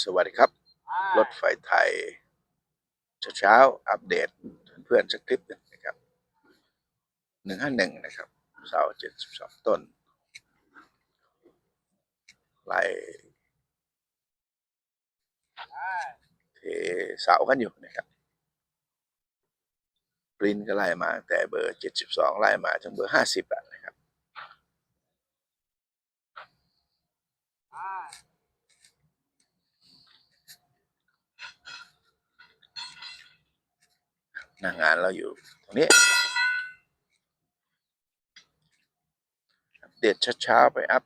สวัสดีครับ รถไฟไทย เช้าๆอัปเดตเพื่อนๆสักคลิปหนึ่งนะครับหนึ่งห้าหนึ่งนะครับเสาเจ็ดสิบสองต้นไล่เทเสากันอยู่นะครับปรินก็ไล่มาตั้งแต่เบอร์เจ็ดสิบสองไล่มาจนเบอร์ห้าสิบอะนะครับ หน้างานเราอยู่ตรงนี้ อัปเดตช้าๆไปอัพ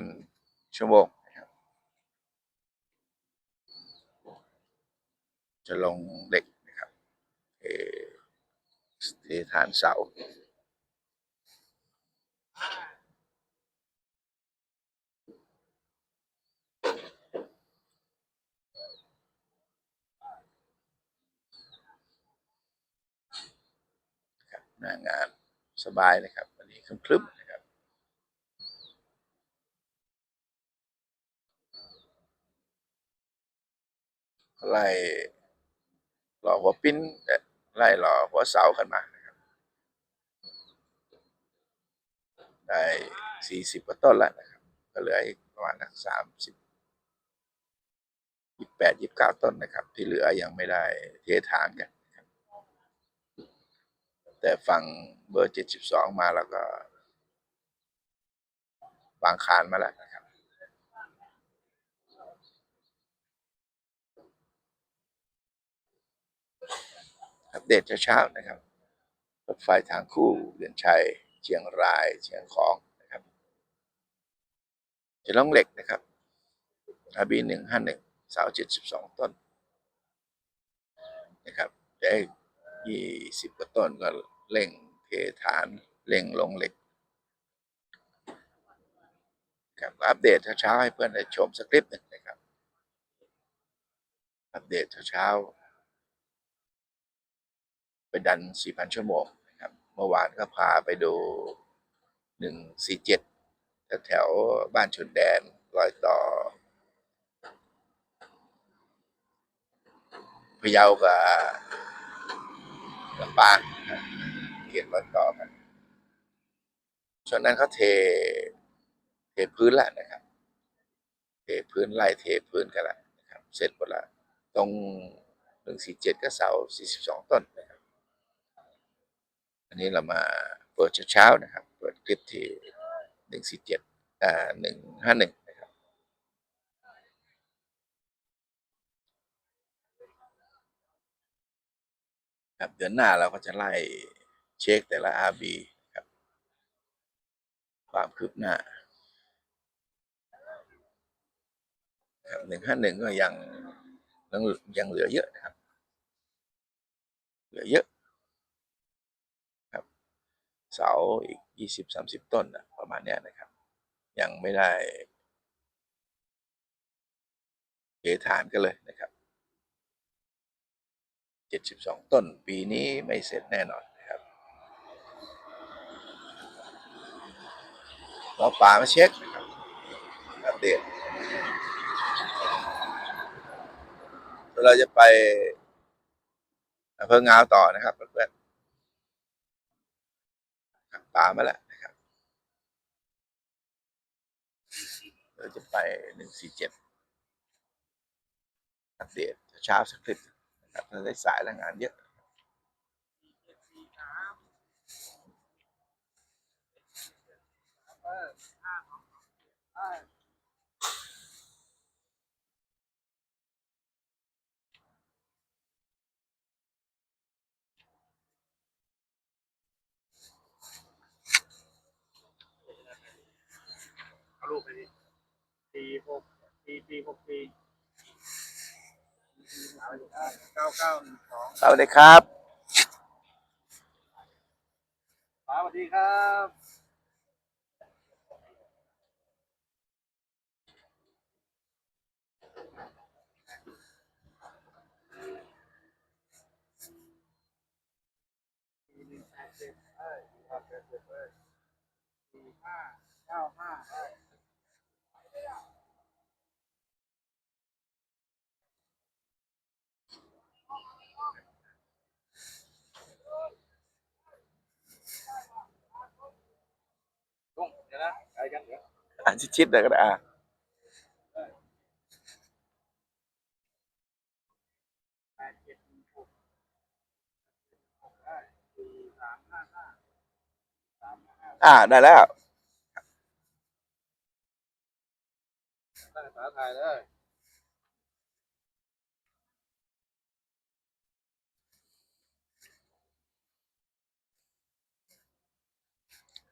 4,000 ชั่วโมงนะครับ จะลงเหล็กนะครับ เออเทฐานเสา หน้างานสบายนะครับ วันนี้ครึ้มๆนะครับ ไล่หล่อหัวปิ้นไล่หล่อหัวเสากันมานะครับได้สี่สิบกว่าต้นแล้วนะครับ ก็เหลืออีกประมาณสามสิบยี่แปดยี่เก้าต้นนะครับ ที่เหลือยังไม่ได้เทฐานกัน แต่ฝั่งเบอร์เจ็ดสิบสองมาแล้วก็วางคานมาแล้วนะครับ อัปเดตเช้าๆนะครับ รถไฟทางคู่เวียนชัย เชียงราย เชียงของนะครับจะล่องเหล็กนะครับอาบีหนึ่งห้าหนึ่งสาวเจ็ดสิบสองต้นนะครับได้ยี่สิบกว่าต้นก็ เร่งเทฐานเร่งลงเหล็กครับอัปเดตเช้าๆให้เพื่อนได้ชมสคริปต์หนึ่งนะครับ อัปเดตเช้าๆไปดัน 4,000 ชั่วโมงนะครับ เมื่อวานก็พาไปดู 147แถวบ้านชนแดนรอยต่อพะเยากับลำปางนะ เขียนรอยต่อกันส่วนนั้นเขาเท เทพื้นแล้วนะครับ เทพื้นไล่เทพื้นกันแล้วนะครับ เสร็จหมดล้วตรงหนึ่งสี่เจ็ดก็เสาสี่สิบสองต้นนะครับ อันนี้เรามาเปิดเช้าๆนะครับ เปิดคลิปที่หนึ่งสี่เจ็ดอ่าหนึ่งห้าหนึ่งนะครับ ครับเดือนหน้าเราก็จะไล่ เช็คแต่ละ RB ครับ ความคืบหน้าครับหนึ่งห้าหนึ่งก็ยังยังยังเหลือเยอะนะครับ เหลือเยอะครับเสาอีกยี่สิบสามสิบต้นนะประมาณเนี้ยนะครับ ยังไม่ได้เทฐานกันเลยนะครับเจ็ดสิบสองต้นปีนี้ไม่เสร็จแน่นอนนะครับ หมอป่ามาเช็คนะครับอัปเดตเราจะไปอำเภองาวต่อนะครับเพื่อนๆครับตามาแล้วนะครับเราจะไปหนึ่งสี่เจ็ดอัปเดตเช้าสักคลิปนะครับเราได้สายและงานเยอะ เอาลูกไปดิสี่หกสี่สี่หกสี่เก้าเก้าหนึ่งสองสวัสดีครับสวัสดีครับ สิบเอ้ยอยู่หักเจ็ดสิบเอ้ยสี่ห้าเก้าห้าเอ้ยลุงเดี๋ยวนะไอ้กันเดี๋ยวอ่านชิดๆเลยก็ได้อ่ะแปดเจ็ดหนึ่งหก อ่าได้แล้วตั้งภาษาไทยเลย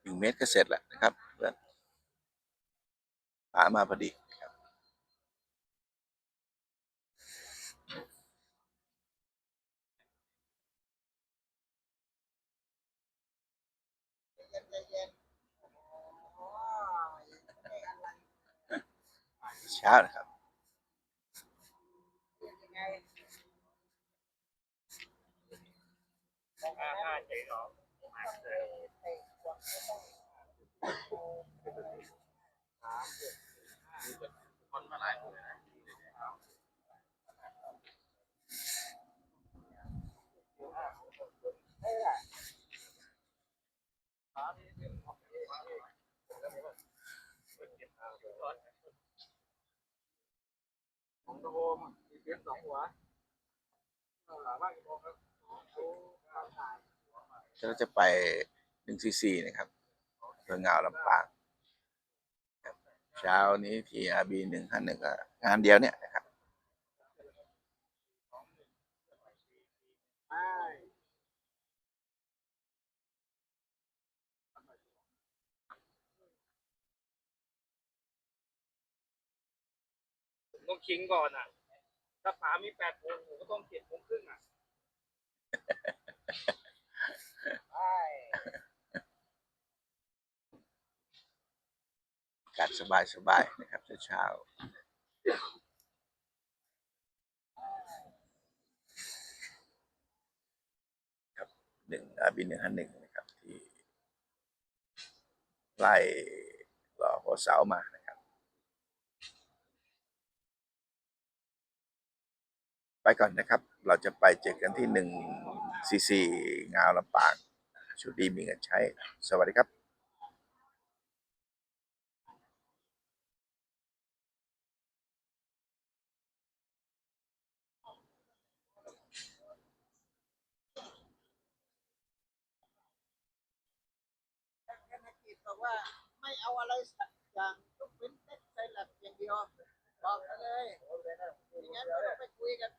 หนึ่งเมตรก็เสร็จแล้วนะครับเพื่อนหามาพอดี เช้านะครับ ห้าห้าเจ็ดสองคนมาหลายคนเลยนะของตะโฮมมีเสี ยงสองหัวเออบ้านกี่โมงครับเขาทำถ่ายเราจะไปหนึ่งซีซีนะครับเพื่องาวลำปางครับเช้านี้ทีอาบีหนึ่งห้าหนึ่งงานเดียวเนี่ยนะครับใช่ผมต้องชิงก่อนอะ ถ้าป๋ามีแปดโมงผมก็ต้องเจ็ดโมงครึ่งอะใช่อากาศสบายสบายๆนะครับเช้าครับหนึ่งอาบีหนึ่งห้าหนึ่งนะครับที่ไล่รอหัวเสามานะ ไปก่อนนะครับ เราจะไปเจอกันที่หนึ่งซีซีงาวลำปางชุดดีมีเงินใช้ สวัสดีครับบอกว่าไม่เอาอะไรสักอย่างทุกว้นแต่ใจหลักอย่างเดียวบอกเลยอย่งั้นเราไปคุยกัน